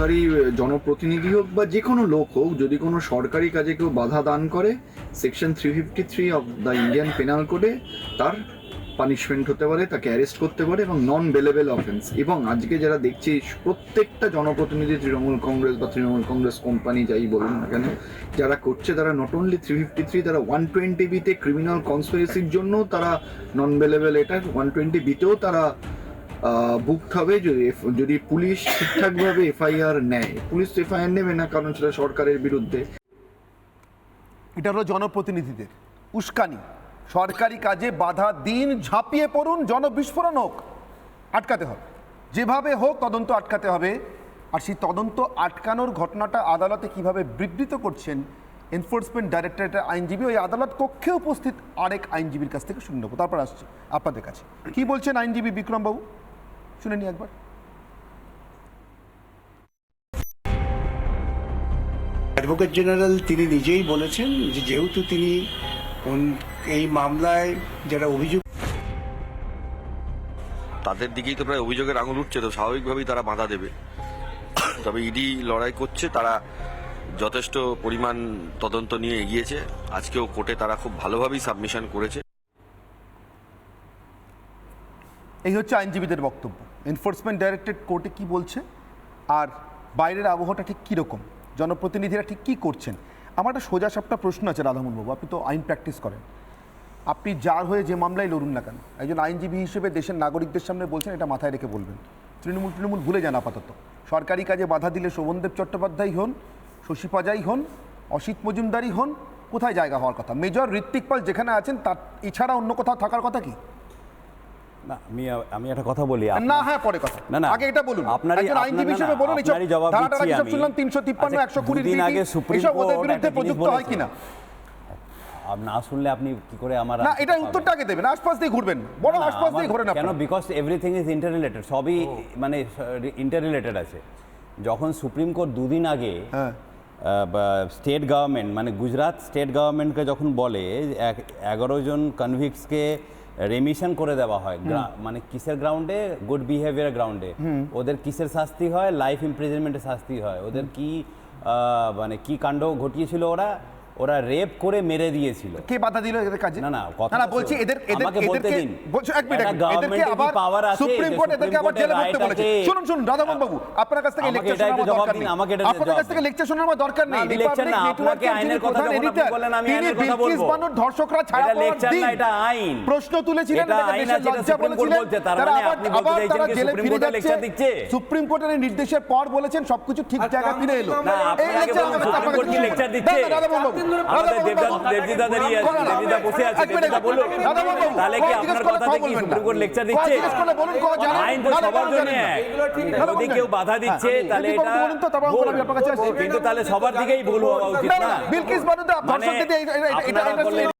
সরকারি জনপ্রতিনিধি হোক বা যে কোনো লোক হোক, যদি কোনো সরকারি কাজে কেউ বাধা দান করে section three fifty three of the Indian penal কোডে তার পানিশমেন্ট হতে পারে, তাকে অ্যারেস্ট করতে পারে এবং নন বেলেবেল অফেন্স এবং আজকে যারা দেখছি, প্রত্যেকটা জনপ্রতিনিধি, তৃণমূল কংগ্রেস বা তৃণমূল কংগ্রেস কোম্পানি যাই বলুন না কেন, যারা করছে, তারা not only three fifty three তারা ওয়ান টোয়েন্টি বিতে ক্রিমিনাল কনস্পিরেসির জন্য তারা নন বেলেবেল এটা ওয়ান টোয়েন্টি বিতেও তারা বুকড হবে যদি যদি পুলিশ ঠিকঠাকভাবে এফআইআর নেয়। পুলিশ তো এফআইআর নেবে না, কারণ সেটা সরকারের বিরুদ্ধে। এটা হলো জনপ্রতিনিধিদের। উস্কানি। সরকারি কাজে বাধা দিন ঝাঁপিয়ে পড়ুন, জনবিস্ফোরণ হোক। আটকাতে হবে। যেভাবে হোক তদন্ত আটকাতে হবে। আর সেই তদন্ত আটকানোর ঘটনাটা আদালতে কীভাবে বিবৃত করছেন এনফোর্সমেন্ট ডাইরেক্টরেটের আইনজীবী, ওই আদালত কক্ষে উপস্থিত আরেক আইনজীবীর কাছ থেকে শুনে নেব। তারপর আসছে আপনাদের কাছে। কি বলছেন আইনজীবী বিক্রমবাবু? শুনে নি একবার। অ্যাডভোকেট জেনারেল তিনি নিজেই বলেছেন যে যেহেতু তিনি এই মামলায় যারা অভিযোগ তাদের দিকেই তো প্রায় অভিযোগের আঙুল উঠছে তো স্বাভাবিকভাবেই তারা বাধা দেবে। তবে ইডি লড়াই করছে তারা যথেষ্ট পরিমাণ তদন্ত নিয়ে এগিয়েছে। আজকেও কোর্টে তারা খুব ভালোভাবেই সাবমিশন করেছে। এই হচ্ছে আইনজীবীদের বক্তব্য। এনফোর্সমেন্ট ডাইরেক্টরেট কোর্টে কি বলছে? আর বাইরের আবহাওয়াটা ঠিক কীরকম? জনপ্রতিনিধিরা ঠিক কী করছেন? আমার একটা সোজা সাপটা প্রশ্ন আছে রাধামোহন বাবু আপনি তো আইন প্র্যাকটিস করেন। আপনি যার হয়ে যে মামলায় লড়ুন না কেন? একজন আইনজীবী হিসেবে দেশের নাগরিকদের সামনে বলছেন, এটা মাথায় রেখে বলবেন। তৃণমূল তৃণমূল ভুলে যান আপাতত। সরকারি কাজে বাধা দিলে শোভনদেব চট্টোপাধ্যায় হন, শশী পাজাই হন, অসিত মজুমদারই হন, কোথায় জায়গা হওয়ার কথা? মেজর ঋত্বিক পাল যেখানে আছেন, তার এছাড়া অন্য কোথাও থাকার কথা কি? না আমি আমি একটা কথা বলি না হ্যাঁ পরে কথা। না, না, আগে এটা বলুন। আপনারই- একজন আইনজীবী হিসেবে বলুন জবাব দিচ্ছি আমি। শুনলাম তিনশো তিপ্পান্ন আচ্ছা, একশো কুড়ির দুদিন আগে সুপ্রিম কোর্ট বিরুদ্ধে প্রযুক্ত হয় কিনা? না শুনলে আপনি কি করে আমার না এটা উত্তরটা আগে দেবেন আশপাশ দিয়ে ঘুরবেন বড় আশপাশ দিয়ে ঘুরেন কেন? বিকজ এভরিথিং ইজ ইন্টাররিলেটেড সবই মানে ইন্টাররিলেটেড আছে। যখন সুপ্রিম কোর্ট দুদিন আগে হ্যাঁ। স্টেট গভর্নমেন্ট মানে গুজরাট স্টেট গভর্নমেন্টকে যখন বলে এগারো জন কনভিক্সকে রেমিশন করে দেওয়া হয়। মানে কিসের গ্রাউন্ডে গুড বিহেভিয়ার গ্রাউন্ডে ওদের কিসের শাস্তি হয়? লাইফ ইমপ্রিজনমেন্টের শাস্তি হয়। ওদের কি মানে কি কাণ্ড ঘটিয়েছিল ওরা? ওরা রেপ করে মেরে দিয়েছিল কে বাধা দিল এদের কাজে না, না, কথা না বলছি এদের এদের এদেরকে দিন। বলছি এক মিনিট এদেরকে আবার power আছে সুপ্রিম কোর্ট এদেরকে আবার জেলে ভরতে বলেছে শুনুন শুনুন রাধামোহন বাবু আপনার কাছ থেকে লেকচার শোনার আমার দরকার নেই আমাকে এটা আপনার কাছ থেকে লেকচার শোনার আমার দরকার নেই না, আমি lecture রিপাবলিক না, আপনাকে আইনের কথা যখন আপনি বললেন, আমি আইনের কথা বলব। বানুর ধর্ষকরা ছাড়া পাওয়ার দিন না, এটা আইন। প্রশ্ন তুলেছিলেন এটা আইন আছে, এটা লজ্জা কোর্ট বলেছিলেন বলছে, তার মানে আপনি বলতে চাইছেন জেলে সুপ্রিম lecture যাচ্ছে দিচ্ছে? সুপ্রিম কোর্টের এই নির্দেশের পর বলেছেন সবকিছু ঠিক জায়গা ফিরে এলো না, আপনি বলুন, কোর্ট কি দিচ্ছি। রাধামোহন বাবু, আমাদের দেবদা দেবজিদা দাঁড়িয়ে আছে না, না, দেবজিদা বসে আছে দেবজিদা বলুন। তাহলে কি আপনার কথা কি বলবেন সুপ্রিম কোর্ট লেকচার দিচ্ছে? আইন তো সবার জন্য যদি কেউ বাধা দিচ্ছে হ্যাঁ, তাহলে এটা। কিন্তু তাহলে সবার দিকেই ভুল হওয়া উচিত না, না, না। বিলকিস বানু তো ধর্ষকদের এটা- এটা-